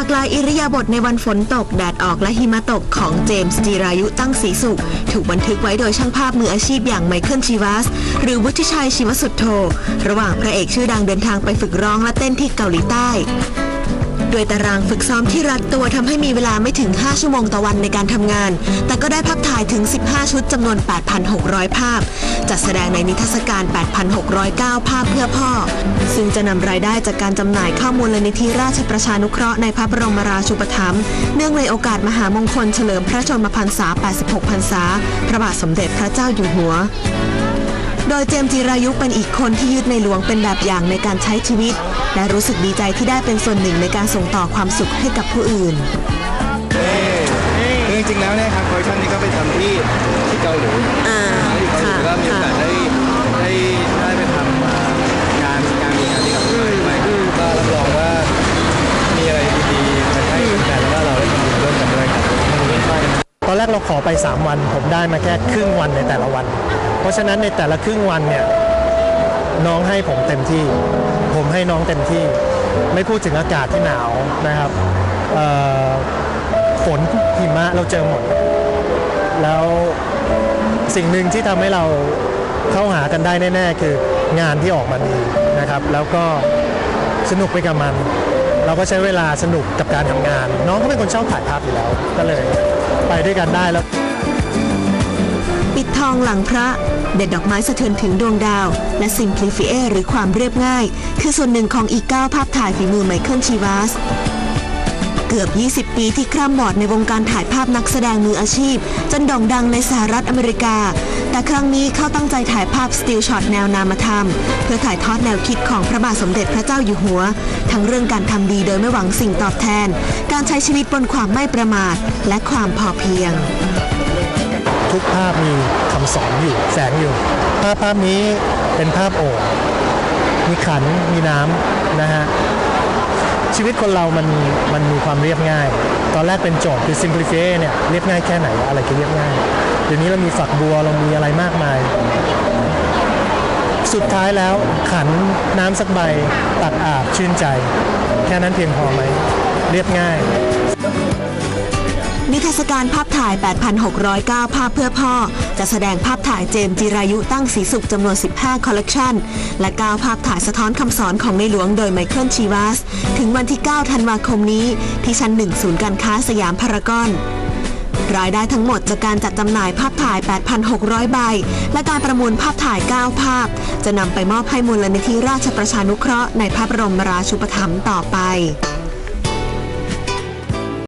ากหลายอิริยาบถในวันฝนตก แดดออกและหิมะตกของเจมส์จีรายุตั้งสีสุข ถูกบันทึกไว้โดยช่างภาพมืออาชีพอย่างไมเคิลชีวัส หรือวุฒิชัยชีวสุดโท ระหว่างพระเอกชื่อดังเดินทางไปฝึกร้องและเต้นที่เกาหลีใต้ โดยตารางฝึกซ้อมที่รัดตัวทำให้มีเวลาไม่ถึง 5 ชั่วโมงต่อวันในการทำงาน แต่ก็ได้ภาพถ่ายถึง 15 ชุดจำนวน 8,600 ภาพ จัดแสดงในนิทรรศการ 8,609 ภาพเพื่อพ่อ ซึ่งจะนำรายได้จากการจำหน่ายข้ามูลนิธิราชประชานุเคราะห์ในพระบรมราชูปถัมภ์เนื่องในโอกาสมหามงคลเฉลิมพระชนมพรรษา 86 พรรษา พระบาทสมเด็จพระเจ้าอยู่หัว โดยเจมส์จิรายุเป็นอีกคนที่ยึดในหลวงเป็นแบบอย่างในการใช้ชีวิต และรู้สึกดีใจที่ได้เป็นส่วนหนึ่งในการส่งต่อความสุขให้กับผู้อื่นคือจริงๆแล้วเนี่ยครับคอลเลคชันนี้ก็ไปทำที่ที่เกาหลีอ่าที่เกาหลีค่ะ ก็มีโอกาสได้ได้ได้ไปทำอ่างานงานมีงานที่เกาหลีด้วยก็รับรองว่ามีอะไรดีๆมาให้แฟนแล้วก็เราได้ทำบุญร่วมกันด้วยครับ ต อนแรกเราขอไป 3 วัน ผมได้มาแค่ครึ่งวันในแต่ละวัน เพราะฉะนั้นในแต่ละครึ่งวันเนี่ยน้องให้ผมเต็มที่ ผมให้น้องเต็มที่ ไม่พูดถึงอากาศที่หนาวนะครับฝนหิมะเราเจอหมด แล้วสิ่งหนึ่งที่ทำให้เราเข้าหากันได้แน่ ๆ คืองานที่ออกมาดีนะครับ แล้วก็สนุกไปกับมัน เราก็ใช้เวลาสนุกกับการทำงาน น้องก็เป็นคนชอบถ่ายภาพอยู่แล้วก็เลย ไปด้วยกันได้แล้ว ปิดทองหลังพระ เด็ดดอกไม้สะเทือนถึงดวงดาว และซิมพลิฟิเอหรือความเรียบง่าย คือส่วนหนึ่งของอีก9ภาพถ่ายฝีมือไมเคิลชีวัส เกือบ 20 ปีที่คร่ำบอดในวงการถ่ายภาพนักแสดงมืออาชีพ จนโด่งดังในสหรัฐอเมริกา แต่ครั้งนี้เขาตั้งใจถ่ายภาพสติลช็อตแนวนามธรรม เพื่อถ่ายทอดแนวคิดของพระบาทสมเด็จพระเจ้าอยู่หัว ทั้งเรื่องการทำดีโดยไม่หวังสิ่งตอบแทน การใช้ชีวิตบนความไม่ประมาท และความพอเพียง ทุกภาพมีคำสอนอยู่แฝงอยู่ ภาพภาพนี้เป็นภาพโอ่งมีขันมีน้ำนะฮะ ชีวิตคนเรามันมันมีความเรียบง่าย ตอนแรกเป็นโจทย์คือ simplify เนี่ยเรียบง่ายแค่ไหนอะไรคือเรียบง่ายเดี๋ยวนี้เรามีฝักบัวเรามีอะไรมากมาย สุดท้ายแล้วขันน้ำสักใบตักอาบชื่นใจ แค่นั้นเพียงพอไหม เรียบง่าย นิทรรศการภาพถ่าย 8,609 ภาพเพื่อพ่อ จะแสดงภาพถ่ายเจมส์จิรายุตั้งสีสุขจำนวน 15 คอลเลกชัน และ 9 ภาพถ่ายสะท้อนคำสอนของในหลวงโดยไมเคิลชีวัสถึงวันที่ 9 ธันวาคมนี้ ที่ชั้น 1 ศูนย์การค้าสยามพารากอน รายได้ทั้งหมดจากการจัดจำหน่ายภาพถ่าย 8,600 ใบ และการประมูลภาพถ่าย 9 ภาพ จะนำไปมอบให้มูลนิธิราชประชานุเคราะห์ในพระบรมราชูปถัมภ์ต่อไป